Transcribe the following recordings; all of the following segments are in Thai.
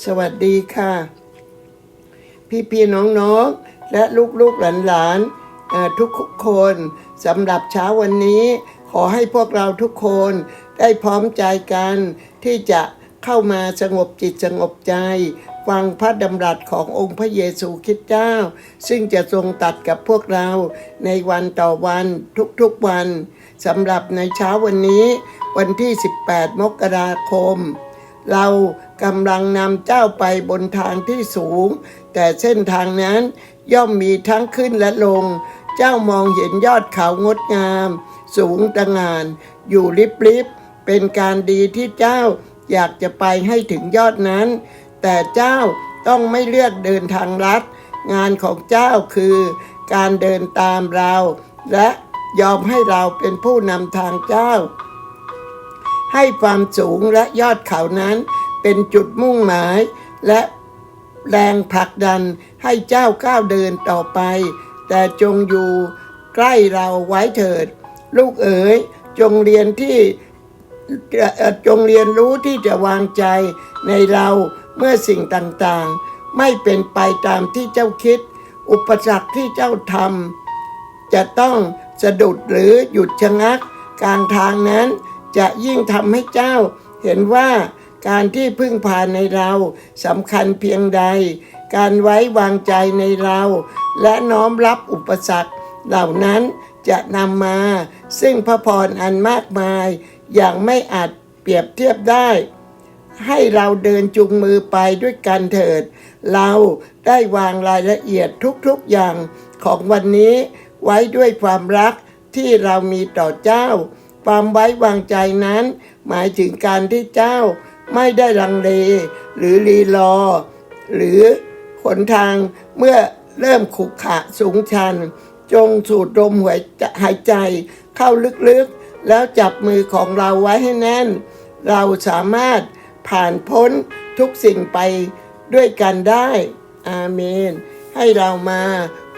สวัสดีค่ะ พี่พี่ๆน้องๆและลูกๆหลานๆเอ่อทุกคนสำหรับเช้าวันนี้ ขอให้พวกเราทุกคนได้พร้อมใจกัน ที่จะเข้ามาสงบจิตสงบใจฟังพระดำรัสขององค์พระเยซูคริสต์เจ้า ซึ่งจะทรงตัดกับพวกเราในวันต่อวันทุกๆวันสำหรับในเช้าวันนี้ วันที่ 18 มกราคม เรากำลังนำเจ้าไปบนทางที่สูง แต่เส้นทางนั้นย่อมมีทั้งขึ้นและลง เจ้ามองเห็นยอดเขางดงาม สูงตะงาน อยู่ริบๆเป็นการดีที่เจ้าอยากจะไปให้ถึงยอดนั้น แต่เจ้าต้องไม่เลือกเดินทางลัด งานของเจ้าคือการเดินตามเรา และยอมให้เราเป็นผู้นำทางเจ้า ให้ความสูงและยอดเขานั้นเป็นจุดมุ่งหมาย และแรงผลักดันให้เจ้าก้าวเดินต่อไป แต่จงอยู่ใกล้เราไว้เถิด ลูกเอ๋ยจงเรียนที่จงเรียนรู้ที่จะวางใจในเราเมื่อสิ่งต่างๆ ไม่เป็นไปตามที่เจ้าคิด อุปสรรคที่เจ้าทำจะต้องสะดุดหรือหยุดชะงักกลางทางนั้น จะยิ่งทำให้เจ้าเห็นว่าการที่พึ่งพาในเราสำคัญเพียงใด การไว้วางใจในเรา และน้อมรับอุปสรรค เหล่านั้นจะนำมา ซึ่งพระพรอันมากมาย อย่างไม่อาจเปรียบเทียบได้ ให้เราเดินจุงมือไปด้วยกันเถิด เราได้วางรายละเอียดทุกๆอย่างของวันนี้ไว้ด้วยความรักที่เรามีต่อเจ้า ความไว้วางใจนั้น หมายถึงการที่เจ้าไม่ได้ลังเล หรือรีรอ หรือหนทางเมื่อเริ่มขุกขะสูงชัน จงสูดลมหวหายใจเข้าลึกๆ แล้วจับมือของเราไว้ให้แน่น เราสามารถผ่านพ้นทุกสิ่งไปด้วยกันได้ อาเมน ให้เรามา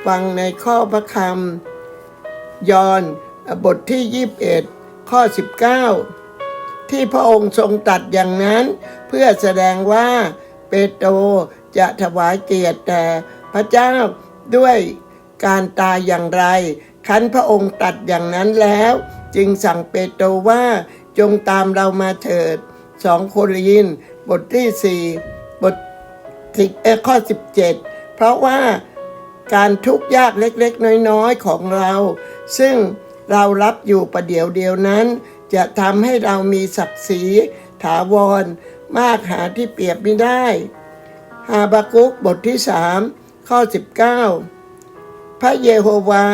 ฟังในข้อพระคำยอนบทที่ 21 ข้อ 19 ที่พระองค์ทรงตัดอย่างนั้นเพื่อแสดงว่าเปโตรจะถวายเกียรติแด่พระเจ้าด้วยการตายอย่างไร คันพระองค์ตัดอย่างนั้นแล้ว จึงสั่งเปโตรว่าจงตามเรามาเถิดสองโครินบทที่สี่บทสิบเออข้อสิบเจ็ดเพราะว่าการทุกข์ยากเล็กๆ น้อยๆ ของเรา ซึ่ง เรารับอยู่ประเดี๋ยวเดียวนั้น จะทำให้เรามีศักดิ์ศรีถาวร มากหาที่เปรียบไม่ได้ ฮาบากุกบทที่สามข้อ 19 พระเยโฮวา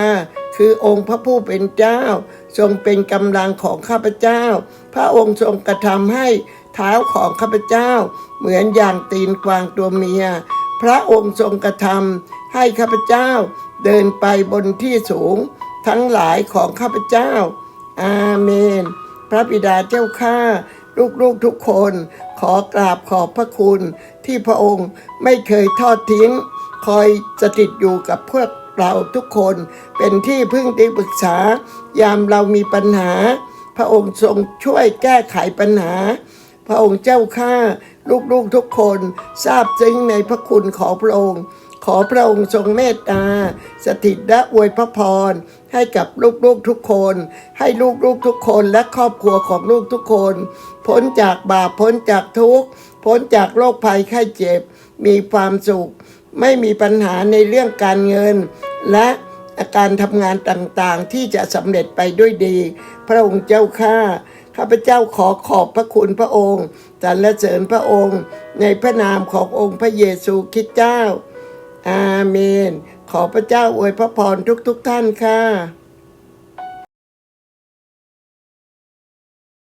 คือองค์พระผู้เป็นเจ้า ทรงเป็นกำลังของข้าพเจ้า พระองค์ทรงกระทำให้เท้าของข้าพเจ้า เหมือนอย่างตีนกวางตัวเมีย พระองค์ทรงกระทำให้ข้าพเจ้าเดินไปบนที่สูง ทั้งหลายของข้าพเจ้า อาเมน พระบิดาเจ้าข้าลูกๆทุกคน ขอกราบขอบพระคุณ ที่พระองค์ไม่เคยทอดทิ้ง คอยสถิตอยู่กับพวกเราทุกคนเป็นที่พึ่งที่ปรึกษา ยามเรามีปัญหา พระองค์ทรงช่วยแก้ไขปัญหา พระองค์เจ้าข้าลูกๆทุกคนทราบซึ้งในพระคุณของพระองค์ ขอพระองค์ทรงเมตตา สถิตและอวยพระพร ให้กับลูกๆทุกคน ให้ลูกๆทุกคนและครอบครัวของลูกทุกคน พ้นจากบาปพ้นจากทุกข์ พ้นจากโรคภัยไข้เจ็บ มีความสุข ไม่มีปัญหาในเรื่องการเงิน และการทำงานต่างๆ ที่จะสำเร็จไปด้วยดี พระองค์เจ้าข้าข้าพเจ้าขอขอบพระคุณพระองค์สรรเสริญพระองค์ ในพระนามขององค์พระเยซูคริสต์เจ้า อาเมน ขอพระเจ้าอวยพระพรทุกๆทท่านค่ะ